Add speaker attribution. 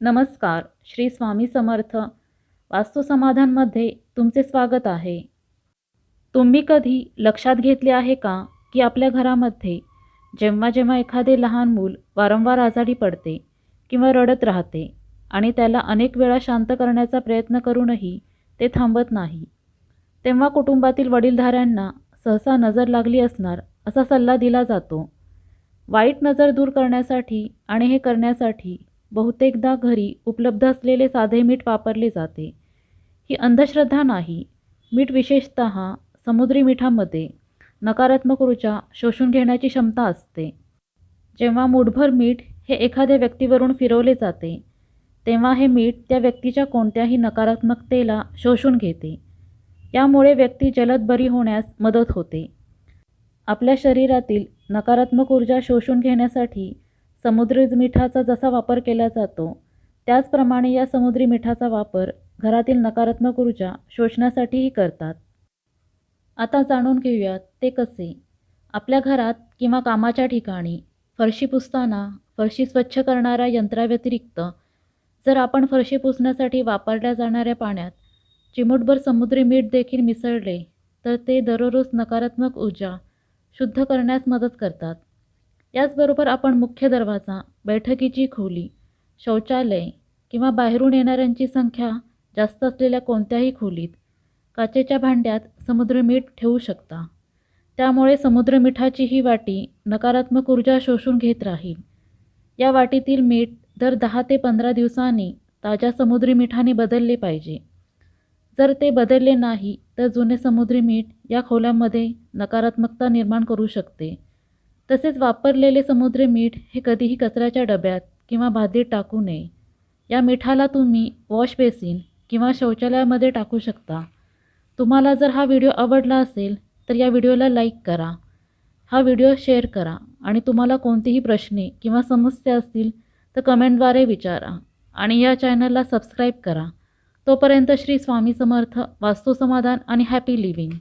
Speaker 1: नमस्कार श्री स्वामी समर्थ. वास्तुसमाधानमध्ये तुमचे स्वागत आहे. तुम्ही कधी लक्षात घेतले आहे का की आपल्या घरामध्ये जेव्हा जेव्हा एखादे लहान मूल वारंवार आजारी पडते किंवा रडत राहते आणि त्याला अनेक वेळा शांत करण्याचा प्रयत्न करूनही ते थांबत नाही तेव्हा कुटुंबातील वडीलधाऱ्यांना सहसा नजर लागली असणार असा सल्ला दिला जातो. वाईट नजर दूर करण्यासाठी आणि हे करण्यासाठी बहुतेकदा घरी उपलब्ध असलेले साधे मीठ वापरले जाते. ही अंधश्रद्धा नाही. मीठ विशेषत समुद्री मिठामध्ये नकारात्मक ऊर्जा शोषून घेण्याची क्षमता असते. जेव्हा मूठभर मीठ हे एखाद्या व्यक्तीवरून फिरवले जाते तेव्हा हे मीठ त्या व्यक्तीच्या कोणत्याही नकारात्मकतेला शोषून घेते. यामुळे व्यक्ती जलद बरी होण्यास मदत होते. आपल्या शरीरातील नकारात्मक ऊर्जा शोषून घेण्यासाठी समुद्री मिठाचा जसा वापर केला जातो त्याचप्रमाणे या समुद्री मिठाचा वापर घरातील नकारात्मक ऊर्जा शोषण्यासाठीही करतात. आता जाणून घेऊयात ते कसे. आपल्या घरात किंवा कामाच्या ठिकाणी फरशी पुसताना फरशी स्वच्छ करणाऱ्या यंत्राव्यतिरिक्त जर आपण फरशी पुसण्यासाठी वापरल्या जाणाऱ्या पाण्यात चिमूटभर समुद्री मीठ देखील मिसळले तर ते दररोज नकारात्मक ऊर्जा शुद्ध करण्यास मदत करतात. याचबरोबर आपण मुख्य दरवाजा बैठकीची खोली शौचालय किंवा बाहेरून येणाऱ्यांची संख्या जास्त असलेल्या कोणत्याही खोलीत काचेच्या भांड्यात समुद्र मीठ ठेवू शकता. त्यामुळे समुद्र मिठाची ही वाटी नकारात्मक ऊर्जा शोषून घेत राहील. या वाटीतील मीठ दर दहा ते पंधरा दिवसांनी ताज्या समुद्री मिठाने बदलले पाहिजे. जर ते बदलले नाही तर जुने समुद्री मीठ या खोल्यांमध्ये नकारात्मकता निर्माण करू शकते. तसेच वापरलेले समुद्री मीठ हे कधीही कचऱ्याच्या डब्यात किंवा भाजीत टाकू नये. या मिठाला तुम्ही वॉश बेसिन किंवा शौचालयामध्ये टाकू शकता. तुम्हाला जर हा व्हिडिओ आवडला असेल तर या व्हिडिओला लाईक करा. हा व्हिडिओ शेअर करा आणि तुम्हाला कोणतीही प्रश्ने किंवा समस्या असतील तर कमेंटद्वारे विचारा आणि या चॅनलला सबस्क्राईब करा. तोपर्यंत श्री स्वामी समर्थ वास्तुसमाधान आणि हॅपी लिव्हिंग.